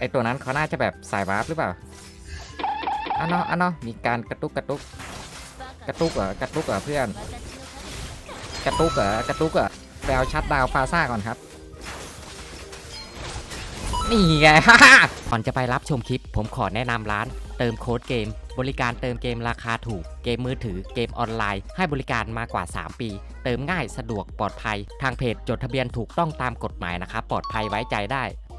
ไอตัวนั้นเขาน่าจะแบบสายวาร์ปหรือเปล่าอะเนาะอะเนาะมีการกระตุกกระตุก กระตุกเหรอกระตุกเหรอเพื่อน กระตุกเหรอกระตุกเหรอไปเอาชัดดาวฟาซ่าก่อนครับนี่ไงก่อนจะไปรับชมคลิป ผมขอแนะนำร้าน เติมโค้ดเกม บริการเติมเกมราคาถูก เกมมือถือเกมออนไลน์ ให้บริการมากว่า 3 ปี เติมง่ายสะดวกปลอดภัย ทางเพจจดทะเบียนถูกต้องตามกฎหมายนะครับ ปลอดภัยไว้ใจได้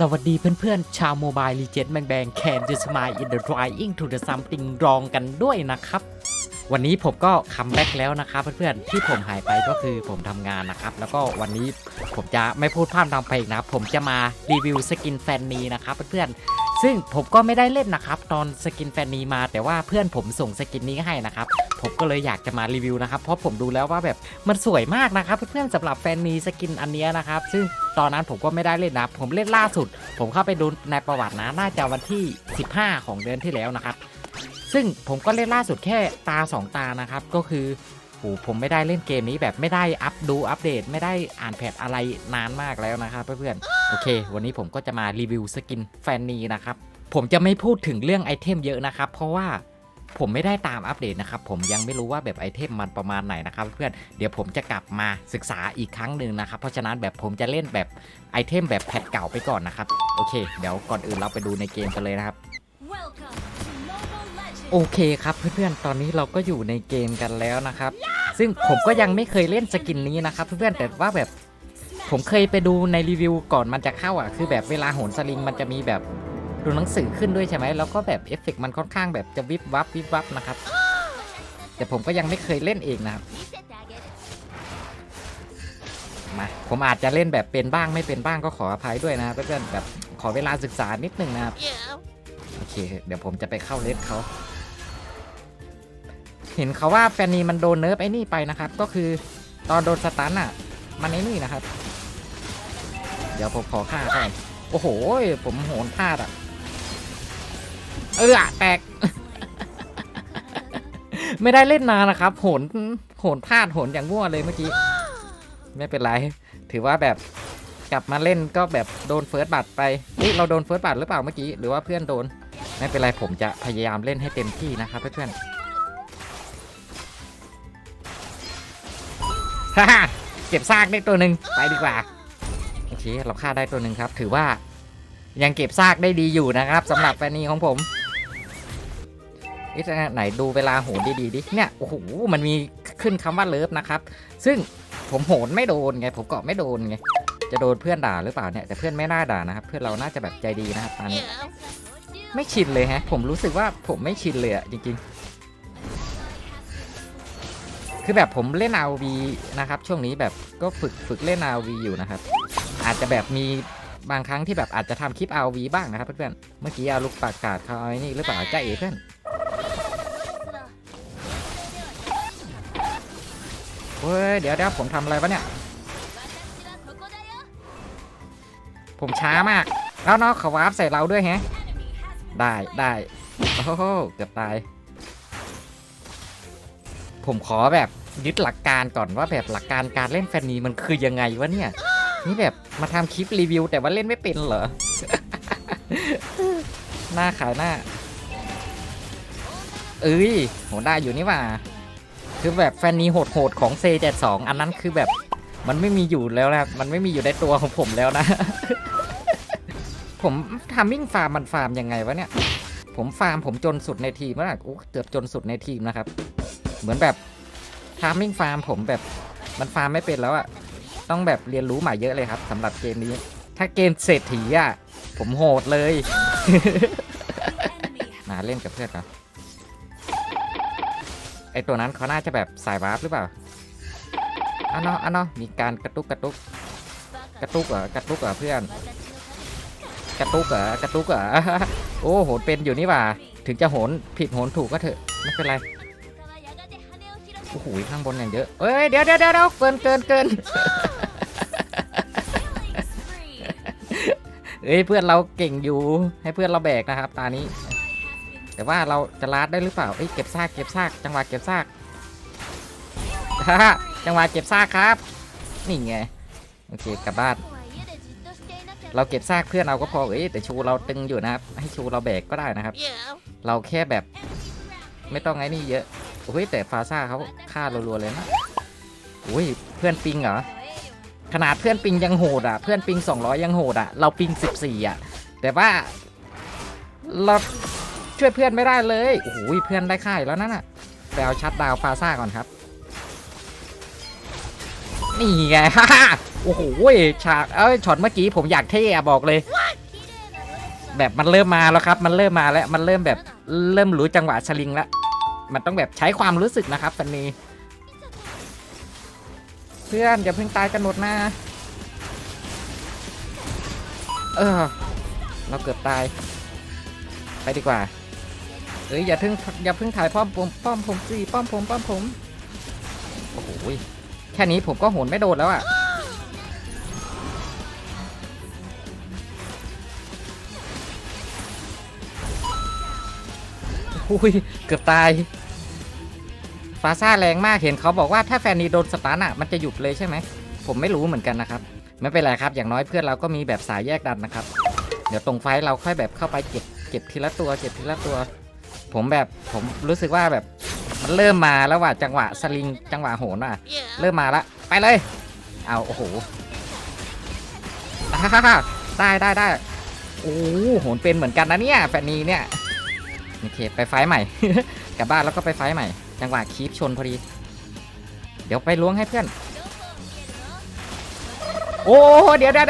สวัสดีเพื่อนๆ ชาวโมบายลีเจนแบงแบงแคนจะสมายอินเดอะดรายอิงทูเดอะซัมติงรองกันด้วยนะครับ วันนี้ผมก็คัมแบ็กแล้วนะครับเพื่อนๆ ที่ผมหายไปก็คือผมทำงานนะครับ แล้วก็วันนี้ผมจะไม่พูดพร่ำทำเพลงนะ ผมจะมารีวิวสกินแฟนนีนะครับเพื่อนๆ ซึ่งผมก็ไม่ได้เล่นนะครับ ตอนสกินแฟนนีมา แต่ว่าเพื่อนผมส่งสกินนี้ให้นะครับ ผมก็เลยอยากจะมารีวิวนะครับ เพราะผมดูแล้วว่าแบบมันสวยมากนะครับ เพื่อนๆสำหรับแฟนนีสกินอันเนี้ยนะครับ ซึ่งตอนนั้นผมก็ไม่ได้เล่นนะผมเล่นล่าสุด ผมเข้าไปดูในประวัตินะน่าจะวันที่ 15 ของเดือนที่แล้วนะครับ ซึ่งผมก็เล่นล่าสุดแค่ตา 2 ตานะครับ ก็คือ โหผมไม่ได้เล่นเกมนี้แบบไม่ได้อัปดูอัปเดต ไม่ได้อ่านแพทอะไรนานมากแล้วนะครับเพื่อนๆโอเค วันนี้ผมก็จะมารีวิวสกินแฟนนีนะครับผมจะไม่พูดถึงเรื่องไอเทมเยอะนะครับ เพราะว่าผมไม่ได้ตามอัปเดตนะครับ ผมยังไม่รู้ว่าแบบไอเทมมันประมาณไหนนะครับ เพื่อนเดี๋ยวผมจะกลับมาศึกษาอีกครั้งหนึ่งนะครับ เพราะฉะนั้นแบบผมจะเล่นแบบไอเทมแบบแพทเก่าไปก่อนนะครับ โอเค เดี๋ยวก่อนอื่นเราไปดูในเกมกันเลยนะครับ Welcome โอเคครับเพื่อนๆ ตอนนี้เราก็อยู่ในเกมกันแล้วนะครับ ซึ่งผมก็ยังไม่เคยเล่นสกินนี้นะครับเพื่อนๆ แต่ว่าแบบผมเคยไปดูในรีวิวก่อนมันจะเข้าอะ คือแบบเวลาโหนสลิงมันจะมีแบบดูหนังสือขึ้นด้วยใช่ไหม แล้วก็แบบเอฟเฟกมันค่อนข้างแบบจะวิบวับวิบวับนะครับ แต่ผมก็ยังไม่เคยเล่นเองนะครับ มา ผมอาจจะเล่นแบบเป็นบ้างไม่เป็นบ้างก็ขออภัยด้วยนะเพื่อนๆ แบบขอเวลาศึกษานิดนึงนะครับ โอเค เดี๋ยวผมจะไปเข้าเล่นเขา เห็นเขาว่าแฟนนีมันโดนเนิร์ฟไอ้นี่ไปนะครับ ก็คือตอนโดนสตันอะ มันไอ้นี่นะครับ เดี๋ยวผมขอฆ่าก่อนโอ้โห ผมโหนพลาดอะ เออแตก ไม่ได้เล่นนานนะครับ โหน โหนพลาดโหนอย่างมั่วเลยเมื่อกี้ ไม่เป็นไร ถือว่าแบบกลับมาเล่นก็แบบโดนเฟิร์สบัตไปเฮ้ยเราโดนเฟิร์สบัตหรือเปล่าเมื่อกี้ หรือว่าเพื่อนโดน ไม่เป็นไรผมจะพยายามเล่นให้เต็มที่นะครับเพื่อนๆ ฮ่าเก็บซากได้ตัวหนึ่งไปดีกว่าโอเคเราฆ่าได้ตัวหนึ่งครับ ถือว่ายังเก็บซากได้ดีอยู่นะครับสำหรับแฟนนีของผมเอ๊ะไหนดูเวลาโหนดีๆดิเนี่ยโอ้โหมันมีขึ้นคำว่าเลิฟนะครับ ซึ่งผมโหนไม่โดนไง ผมเกาะไม่โดนไงจะโดนเพื่อนด่าหรือเปล่าเนี่ยแต่เพื่อนไม่น่าด่านะครับเพื่อนเราน่าจะแบบใจดีนะครับตอนนี้ไม่ชินเลยฮะ ผมรู้สึกว่าผมไม่ชินเลยอะจริง ๆ คือแบบผมเล่นอาวีนะครับ ช่วงนี้แบบก็ฝึกฝึกเล่นอาวีอยู่นะครับ อาจจะแบบมีบางครั้งที่แบบอาจจะทำคลิปอาวีบ้างนะครับเพื่อนเมื่อกี้เอาลูกปากกาดเขาไอ้นี่หรือเปล่าจ้าเอ๋เพื่อนเฮ้ยเดี๋ยวเดี๋ยวผมทำอะไรวะเนี่ย ผมช้ามาก แล้วน้องเขาวาร์ปใส่เราด้วยแฮะ ได้ได้โอ้โหเกือบตาย ผมขอแบบยึดหลักการก่อนว่าแบบหลักการการเล่นแฟนนีมันคือยังไงวะเนี่ย นี่แบบมาทำคลิปรีวิว แต่ว่าเล่นไม่เป็นเหรอ หน้าขายหน้า เอ้ยโหได้อยู่นี่ว่า คือแบบแฟนนีโหดๆของ C72 อันนั้นคือแบบมันไม่มีอยู่แล้วนะมันไม่มีอยู่ในตัวของผมแล้วนะ ผมทำมิ่งฟาร์มมันฟาร์มยังไงวะเนี่ย ผมฟาร์มผมจนสุดในทีมแล้วนะเกือบจนสุดในทีมนะครับ เหมือนแบบทามิ่งฟาร์มผมแบบมันฟาร์มไม่เป็นแล้วอะต้องแบบเรียนรู้ใหม่เยอะเลยครับสำหรับเกมนี้ ถ้าเกมเศรษฐีอะผมโหดเลย มาเล่นกับเพื่อนครับไอตัวนั้นเขาน่าจะแบบสายวาร์ปหรือเปล่าอันเนาะอันเนาะมีการกระตุกกระตุก กระตุกเหรอกระตุกเหรอเพื่อน กระตุกเหรอกระตุกเหรอโอ้โหนเป็นอยู่นี่ว่า ถึงจะโหนผิดโหนถูกก็เถอะไม่เป็นไร โอ้โหข้างบนอย่างเยอะเอ้ยเดี๋ยวเดี๋ยวเดี๋ยวเกินเกินเกินเอ้ยเพื่อนเราเก่งอยู่ให้เพื่อนเราแบกนะครับ ตานี้ แต่ว่าเราจะลาดได้หรือเปล่าเอ้ยเก็บซากเก็บซากจังหวะเก็บซากจังหวะเก็บซากครับนี่ไงโอเคกลับบ้านเราเก็บซากเพื่อนเราก็พอเอ้ยแต่ชูเราตึงอยู่นะครับ ให้ชูเราแบกก็ได้นะครับ เราแค่แบบ ไม่ต้องไอ้นี่เยอะ โอ้ยแต่ฟาซ่าเขาฆ่ารัวๆเลยนะอุ้ยเพื่อนปิงเหรอขนาดเพื่อนปิงยังโหดอะเพื่อนปิง 200 ยังโหดอะเราปิง 14 อะ แต่ว่าเราช่วยเพื่อนไม่ได้เลยโอ้โหเพื่อนได้ค่ายแล้วนั่นน่ะไปเอาชัดดาวฟาซ่าก่อนครับ นี่ไงฮ่าโอ้โหฉากเอ้ยช็อตเมื่อกี้ผมอยากเท่อะบอกเลย แบบมันเริ่มมาแล้วครับ มันเริ่มมาแล้วมันเริ่มแบบเริ่มรู้จังหวะสลิงแล้ว มันต้องแบบใช้ความรู้สึกนะครับตันนี้เพื่อนอย่าเพิ่งตายกันหมดนะเออ เราเกือบตาย ไปดีกว่าเอ้ยอย่าเพิ่งอย่าเพิ่งถ่ายป้อมผมป้อมผมสิป้อมผมป้อมผมโอ้โหแค่นี้ผมก็โหนไม่โดนแล้วอะ อุ้ยเกือบตายฟาซ่าแรงมากเห็นเขาบอกว่าถ้าแฟนนีโดนสตาร์นอะมันจะหยุดเลยใช่ไหม ผมไม่รู้เหมือนกันนะครับ ไม่เป็นไรครับ อย่างน้อยเพื่อนเราก็มีแบบสายแยกดันนะครับ เดี๋ยวตรงไฟท์เราค่อยแบบเข้าไปเก็บเก็บทีละตัวเก็บทีละตัว ผมแบบผมรู้สึกว่าแบบมันเริ่มมาแล้วว่าจังหวะสลิงจังหวะโหนอะ เริ่มมาละไปเลยเอาโอ้โหอ่าฮ่าฮ่าได้ได้ได้โอ้โหโหนเป็นเหมือนกันนะเนี่ยแฟนนีเนี่ย โอเค ไปไฟใหม่ กลับบ้านแล้วก็ไปไฟใหม่ จังหวะคีปชนพอดี เดี๋ยวไปล้วงให้เพื่อน โอ้เดี๋ยวเดี๋ยว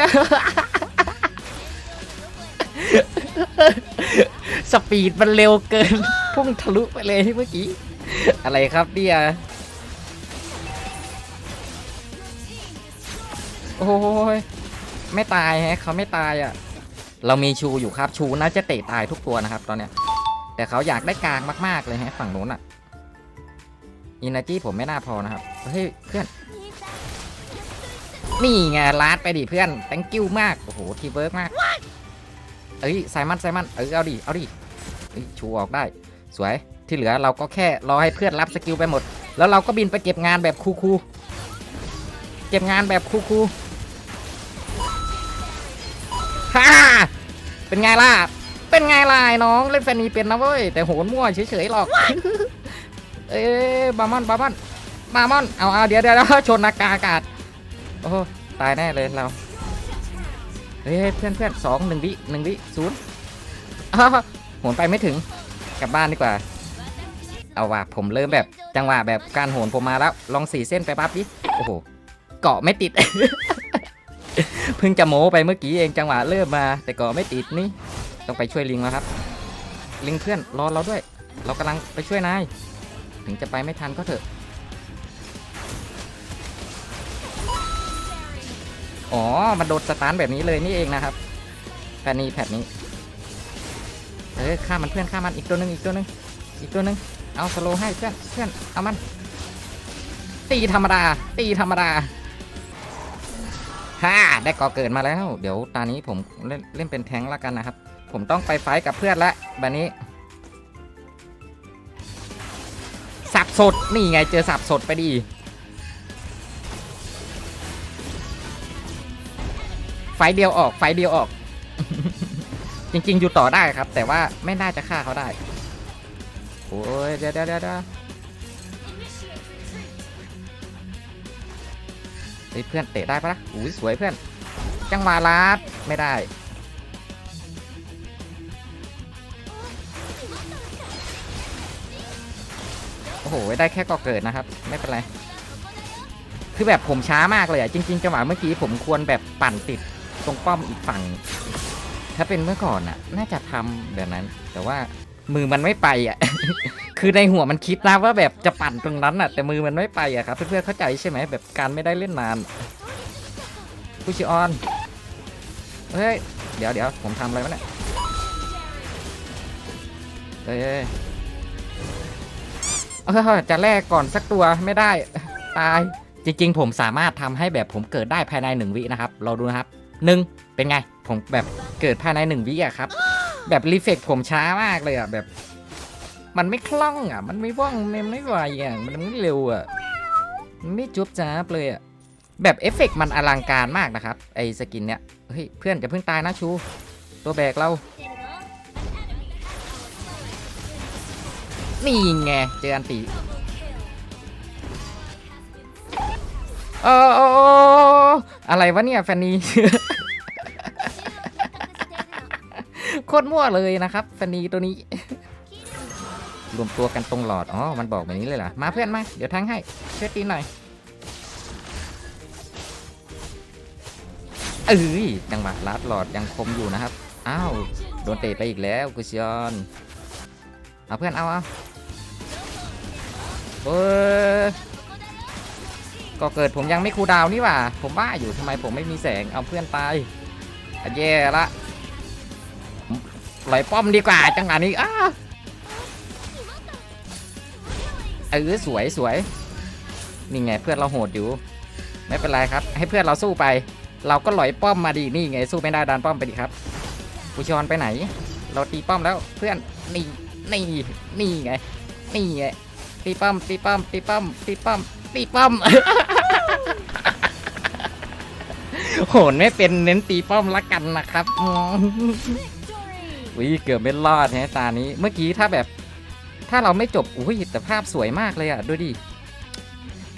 สปีดมันเร็วเกิน พุ่งทะลุไปเลยเมื่อกี้ อะไรครับเนี่ยโอ้ยไม่ตายฮะเขาไม่ตายอะ เรามีชูอยู่ครับชูน่าจะเตะตายทุกตัวนะครับตอนเนี้ย แต่เขาอยากได้กลางมาก ๆ เลยฮะฝั่งโน้นอะอิน r จีผมไม่น่าพอนะครับ เฮ้ยเพื่อน นี่ไงลาดไปดิเพื่อน thank you มาก โอ้โห ทีเวิร์กมาก เอ้ยไซมันไซมันเออเอาดิ เอาดิชูออกได้ สวย ที่เหลือเราก็แค่รอให้เพื่อนรับสกิลไปหมด แล้วเราก็บินไปเก็บงานแบบคูลๆเก็บงานแบบคูลๆฮ่าเป็นไงล่ะ เป็นไงล่ะน้องเล่นแฟนนีเป็นนะเว้ยแต่โหนมั่วเฉยๆหรอก เอ้บามอนบามอนบามอนเอาเอาเดี๋ยวเดี๋ยวเดี๋ยวชนอากาอากาศโอ้ตายแน่เลยเราเฮ้ยเพื่อนเพื่อนสองหนึ่งวิหนึ่งวิศูนย์โหนไปไม่ถึงกลับบ้านดีกว่า เอาว่ะผมเริ่มแบบจังหวะแบบการโหนผมมาแล้ว ลองสี่เส้นไปปั๊บดิโอ้โหเกาะไม่ติดเพิ่งจะโม้ไปเมื่อกี้เองจังหวะเริ่มมา แต่เกาะไม่ติดนี่ ต้องไปช่วยลิงแล้วครับ ลิงเพื่อนรอเราด้วย เรากำลังไปช่วยนาย ถึงจะไปไม่ทันก็เถอะ อ๋อมันโดนสตาร์แบบนี้เลยนี่เองนะครับแพทนี้แพทนี้ เออฆ่ามันเพื่อนฆ่ามันอีกตัวหนึงอีกตัวหนึงอีกตัวหนึงเอาสโลให้เพื่อนเพื่อนเอามัน ตีธรรมดา ตีธรรมดาฮ่าได้ก่อเกิดมาแล้ว เดี๋ยวตอนนี้ผมเล่นเล่นเป็นแท้งแล้วกันนะครับ ผมต้องไปไฟกับเพื่อนแล้วแบบนี้ สับสด นี่ไงเจอสับสดไปดี ไฟเดียวออก ไฟเดียวออก จริง ๆ อยู่ต่อได้ครับ แต่ว่าไม่น่าจะฆ่าเขาได้ โอ้ยเดี๋ยวเดี๋ยวเดี๋ยวเดี๋ยวเฮ้ยเพื่อนเตะได้ปะล่ะอุ้ยสวยเพื่อน จังหวะลาดไม่ได้ ได้แค่ก่อเกิดนะครับ ไม่เป็นไร คือแบบผมช้ามากเลยอะจริงๆจังหวะเมื่อกี้ผมควรแบบปั่นติดตรงป้อมอีกฝั่ง ถ้าเป็นเมื่อก่อนอะน่าจะทำแบบนั้น แต่ว่ามือมันไม่ไปอะคือในหัวมันคิดนะว่าแบบจะปั่นตรงนั้นอะแต่มือมันไม่ไปอะครับเพื่อนๆเข้าใจใช่ไหมแบบการไม่ได้เล่นนานผู้ชิออนเฮ้ยเดี๋ยวเดี๋ยวผมทำอะไรวะเนี่ยเอ้ย เออจะแลกก่อนสักตัวไม่ได้ ตาย จริง ๆ ผมสามารถทำให้แบบผมเกิดได้ภายในหนึ่งวินะครับ เราดูนะครับหนึ่งเป็นไง ผมแบบเกิดภายในหนึ่งวิอะครับ แบบรีเฟกผมช้ามากเลยอะแบบ มันไม่คล่องอะมันไม่ว่องมันไม่ไวอะมันไม่เร็วอะมันไม่จุบจ้าเลยอะแบบเอฟเฟกต์มันอลังการมากนะครับ ไอสกินเนี้ยเฮ้ยเพื่อนจะเพิ่งตายนะชู ตัวแบกเรา นี่ไงเจออันตีเออออะไรวะเนี่ยแฟนนีโคตรมั่วเลยนะครับแฟนนีตัวนี้ รวมตัวกันตรงหลอด อ๋อ มันบอกแบบนี้เลยเหรอ มาเพื่อนมา เดี๋ยวทั้งให้ช่วยตีหน่อย เอ้ยจังหวะลัดหลอดยังคมอยู่นะครับ อ้าว โดนเตะไปอีกแล้วกุชยอน เอาเพื่อนเอาเอา เออก็เกิดผมยังไม่คูดาวนี่หว่า ผมบ้าอยู่ทำไมผมไม่มีแสงเอาเพื่อนตายแย่ละไหลป้อมดีกว่าจังหวะนี้อ้าเออสวยสวยนี่ไงเพื่อนเราโหดอยู่ ไม่เป็นไรครับ ให้เพื่อนเราสู้ไป เราก็หลอยป้อมมาดีนี่ไงสู้ไม่ได้ดันป้อมไปดิครับกุชอนไปไหน เราตีป้อมแล้วเพื่อนนี่นี่นี่ไงนี่ไง ตีป้อมตีป้อมตีป้อมตีป้อมตีป้อมโหนไม่เป็นเน้นตีป้อมละกันนะครับอุ้ยเกือบไม่รอดฮะตานี้ เมื่อกี้ถ้าแบบ ถ้าเราไม่จบอุ้ยแต่ภาพสวยมากเลยอะดูดิ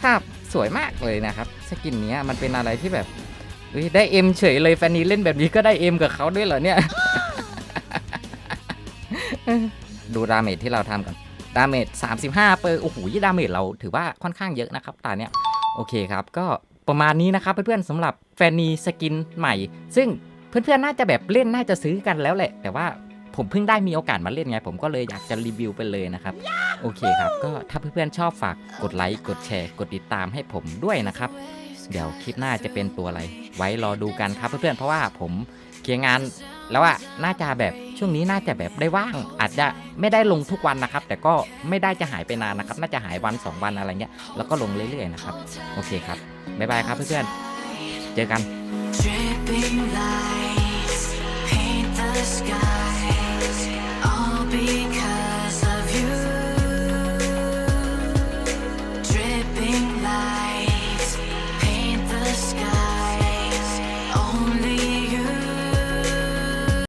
ภาพสวยมากเลยนะครับสกินเนี้ยมันเป็นอะไรที่แบบอุ้ยได้เอ็มเฉยเลยแฟนนี้เล่นแบบนี้ก็ได้เอ็มกับเขาด้วยเหรอเนี่ย ดูดาเมจที่เราทำกัน ดาเมจ35 เปอร์ โอ้โหดาเมจเราถือว่าค่อนข้างเยอะนะครับตาเนี้ย โอเคครับ ก็ประมาณนี้นะครับเพื่อนๆสำหรับแฟนนีสกินใหม่ ซึ่งเพื่อนๆน่าจะแบบเล่นน่าจะซื้อกันแล้วแหละ แต่ว่าผมเพิ่งได้มีโอกาสมาเล่นไง ผมก็เลยอยากจะรีวิวไปเลยนะครับ โอเคครับ ก็ถ้าเพื่อนๆชอบฝากกดไลค์ กดแชร์ กดติดตามให้ผมด้วยนะครับ เดี๋ยวคลิปหน้าจะเป็นตัวอะไร ไว้รอดูกันครับเพื่อนๆ เพราะว่าผมเคลียร์งาน แล้วอะน่าจะแบบช่วงนี้น่าจะแบบได้ว่าง อาจจะไม่ได้ลงทุกวันนะครับ แต่ก็ไม่ได้จะหายไปนานนะครับ น่าจะหายวัน 2 วันอะไรเงี้ยแล้วก็ลงเรื่อยๆนะครับ โอเคครับบ๊ายบายครับเพื่อนๆเจอกัน Dripping lights paint the skies, all because.